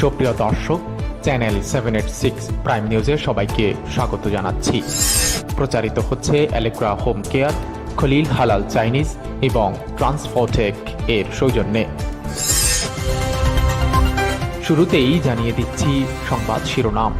সুপ্রিয় দর্শক, channel seven eight six prime নিউজে সবাইকে স্বাগত জানাচ্ছি। প্রচারিত হচ্ছে অ্যালেক্রা হোম কেয়ার খলিল হালাল চাইনিজ এবং ট্রান্সফোটেক এর সৌজন্যে। শুরুতেই জানিয়ে দিচ্ছি সংবাদ শিরোনাম।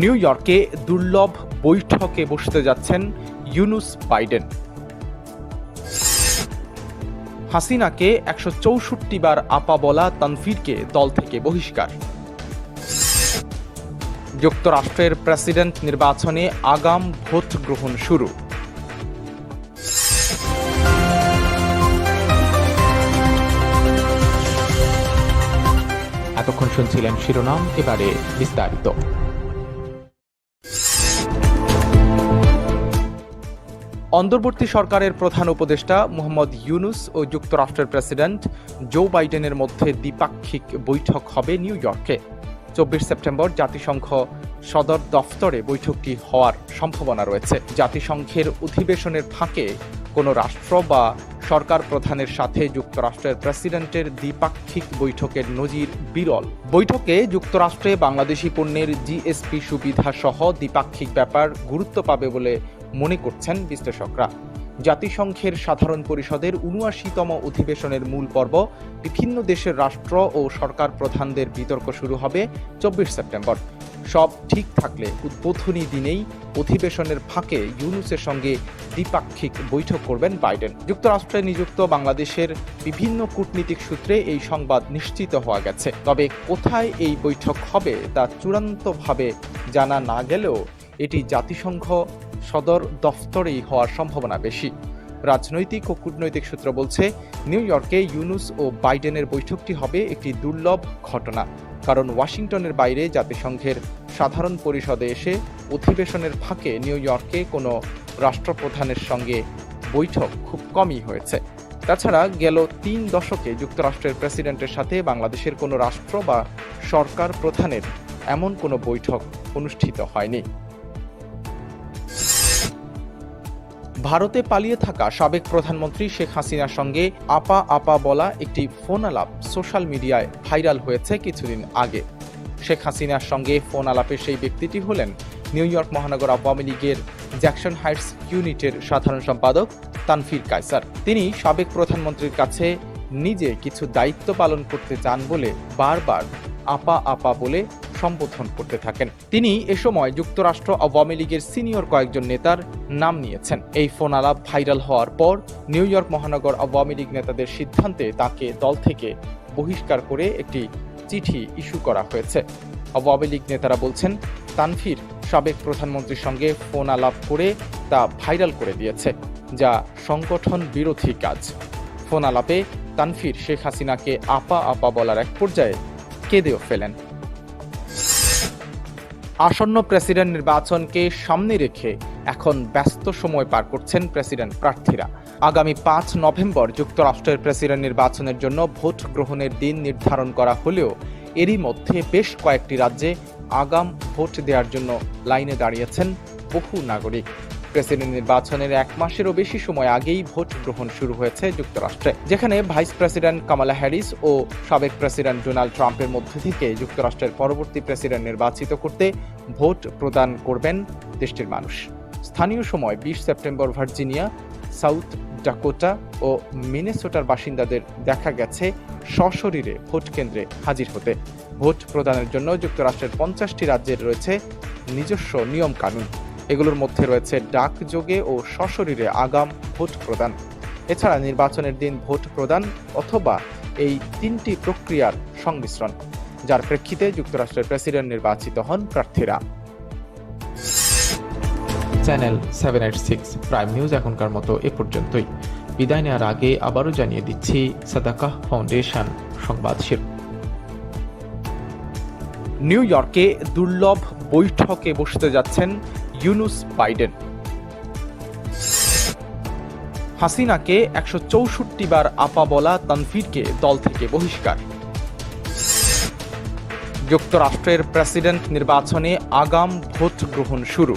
নিউ ইয়র্কে দুর্লভ বৈঠকে বসতে যাচ্ছেন ইউনুস বাইডেন। হাসিনাকে একশো চৌষট্টি বার আপা বলা তানফিরকে দল থেকে বহিষ্কার। যুক্তরাষ্ট্রের প্রেসিডেন্ট নির্বাচনে আগাম ভোট গ্রহণ শুরু। এতক্ষণ শুনছিলেন শিরোনাম, এবারে বিস্তারিত। অন্তর্বর্তী সরকারের প্রধান উপদেষ্টা মোহাম্মদ ইউনুস ও যুক্তরাষ্ট্রের প্রেসিডেন্ট জো বাইডেনের মধ্যে দ্বিপাক্ষিক বৈঠক হবে নিউ ইয়র্কে। চব্বিশ সেপ্টেম্বর জাতিসংঘ সদর দফতরে বৈঠকটি হওয়ার সম্ভাবনা রয়েছে। জাতিসংঘের অধিবেশনের ফাঁকে কোনো রাষ্ট্র বা সরকার প্রধানের সাথে যুক্তরাষ্ট্রের প্রেসিডেন্টের দ্বিপাক্ষিক বৈঠকের নজির বিরল। বৈঠকে যুক্তরাষ্ট্রে বাংলাদেশি পণ্যের জিএসপি সুবিধা সহ দ্বিপাক্ষিক ব্যাপার গুরুত্ব পাবে বলে মনে করছেন বিশ্লেষকরা। জাতিসংঘের সাধারণ পরিষদের উনআশিতম অধিবেশনের মূল পর্ব বিভিন্ন দেশের রাষ্ট্র ও সরকার প্রধানদের বিতর্ক শুরু হবে চব্বিশ সেপ্টেম্বর। সব ঠিক থাকলে উদ্বোধনী দিনেই অধিবেশনের ফাঁকে ইউনুসের সঙ্গে দ্বিপাক্ষিক বৈঠক করবেন বাইডেন। যুক্তরাষ্ট্রে নিযুক্ত বাংলাদেশের বিভিন্ন কূটনীতিক সূত্রে এই সংবাদ নিশ্চিত হওয়া গেছে। তবে কোথায় এই বৈঠক হবে তা চূড়ান্তভাবে জানা না গেলেও এটি জাতিসংঘ সদর দফতরেই হওয়ার সম্ভাবনা বেশি। রাজনৈতিক ও কূটনৈতিক সূত্র বলছে, নিউ ইয়র্কে ইউনুস ও বাইডেনের বৈঠকটি হবে একটি দুর্লভ ঘটনা। কারণ ওয়াশিংটনের বাইরে জাতিসংঘের সাধারণ পরিষদে এসে অধিবেশনের ফাঁকে নিউ ইয়র্কে কোনো রাষ্ট্রপ্রধানের সঙ্গে বৈঠক খুব কমই হয়েছে। তাছাড়া গেল তিন দশকে যুক্তরাষ্ট্রের প্রেসিডেন্টের সাথে বাংলাদেশের কোনো রাষ্ট্র বা সরকার প্রধানের এমন কোনো বৈঠক অনুষ্ঠিত হয়নি। ভারতে পালিয়ে থাকা সাবেক প্রধানমন্ত্রী শেখ হাসিনার সঙ্গে আপা আপা বলা একটি ফোন আলাপ সোশ্যাল মিডিয়ায় ভাইরাল হয়েছে কিছুদিন আগে। শেখ হাসিনার সঙ্গে ফোন আলাপের সেই ব্যক্তিটি হলেন নিউ ইয়র্ক মহানগর আওয়ামী লীগের জ্যাকসন হাইটস ইউনিটের সাধারণ সম্পাদক তানফির কায়সার। তিনি সাবেক প্রধানমন্ত্রীর কাছে নিজে কিছু দায়িত্ব পালন করতে চান বলে বারবার আপা আপা বলে সম্বোধন করতে থাকেন। তিনি এ সময় যুক্তরাষ্ট্র আওয়ামী লীগের সিনিয়র কয়েকজন নেতার নাম নিয়েছেন। এই ফোন আলাপ ভাইরাল হওয়ার পর নিউ ইয়র্ক মহানগর আওয়ামী লীগ নেতাদের সিদ্ধান্তে তাকে দল থেকে বহিষ্কার করে একটি চিঠি ইস্যু করা হয়েছে। আওয়ামী লীগ নেতারা বলছেন তানফির সাবেক প্রধানমন্ত্রীর সঙ্গে ফোন আলাপ করে তা ভাইরাল করে দিয়েছে, যা সংগঠন বিরোধী কাজ। ফোন আলাপে তানফির শেখ হাসিনাকে আপা আপা বলার এক পর্যায়ে কেঁদেও ফেলেন। আসন্ন প্রেসিডেন্ট নির্বাচনকে সামনে রেখে এখন ব্যস্ত সময় পার করছেন প্রেসিডেন্ট প্রার্থীরা। আগামী পাঁচ নভেম্বর যুক্তরাষ্ট্রের প্রেসিডেন্ট নির্বাচনের জন্য ভোট গ্রহণের দিন নির্ধারণ করা হলেও এরই মধ্যে বেশ কয়েকটি রাজ্যে আগাম ভোট দেওয়ার জন্য লাইনে দাঁড়িয়েছেন বহু নাগরিক। প্রেসিডেন্ট নির্বাচনের এক মাসেরও বেশি সময় আগেই ভোট গ্রহণ শুরু হয়েছে যুক্তরাষ্ট্রে, যেখানে ভাইস প্রেসিডেন্ট কামালা হ্যারিস ও সাবেক প্রেসিডেন্ট ডোনাল্ড ট্রাম্পের মধ্যে থেকে যুক্তরাষ্ট্রের পরবর্তী প্রেসিডেন্ট নির্বাচিত করতে ভোট প্রদান করবেন দেশটির মানুষ। স্থানীয় সময় বিশ সেপ্টেম্বর ভার্জিনিয়া, সাউথ ডাকোটা ও মিনেসোটার বাসিন্দাদের দেখা গেছে সশরীরে ভোট কেন্দ্রে হাজির হতে। ভোট প্রদানের জন্য যুক্তরাষ্ট্রের পঞ্চাশটি রাজ্যের রয়েছে নিজস্ব নিয়ম কানুন এগুলোর মধ্যে রয়েছে ডাকযোগে ও সশরীরে আগাম ভোট প্রদান। এছাড়া নির্বাচনের দিন ভোট প্রদান অথবা এই তিনটি প্রক্রিয়ার সংমিশ্রণ, যার প্রেক্ষিতে যুক্তরাষ্ট্রের প্রেসিডেন্ট নির্বাচিত হন প্রার্থীরা। Channel seven eight six prime news এখনকার মতো এ পর্যন্তই। বিদায় নেওয়ার আগে আবারও জানিয়ে দিচ্ছি সাদাকাহ ফাউন্ডেশন সংবাদ শিল্প নিউ ইয়র্কে দুর্লভ বৈঠকে বসতে যাচ্ছেন ইউনুস বাইডেন। হাসিনাকে একশো চৌষট্টি বার আপা বলা তানফিরকে দল থেকে বহিষ্কার। যুক্তরাষ্ট্রের প্রেসিডেন্ট নির্বাচনে আগাম ভোট গ্রহণ শুরু।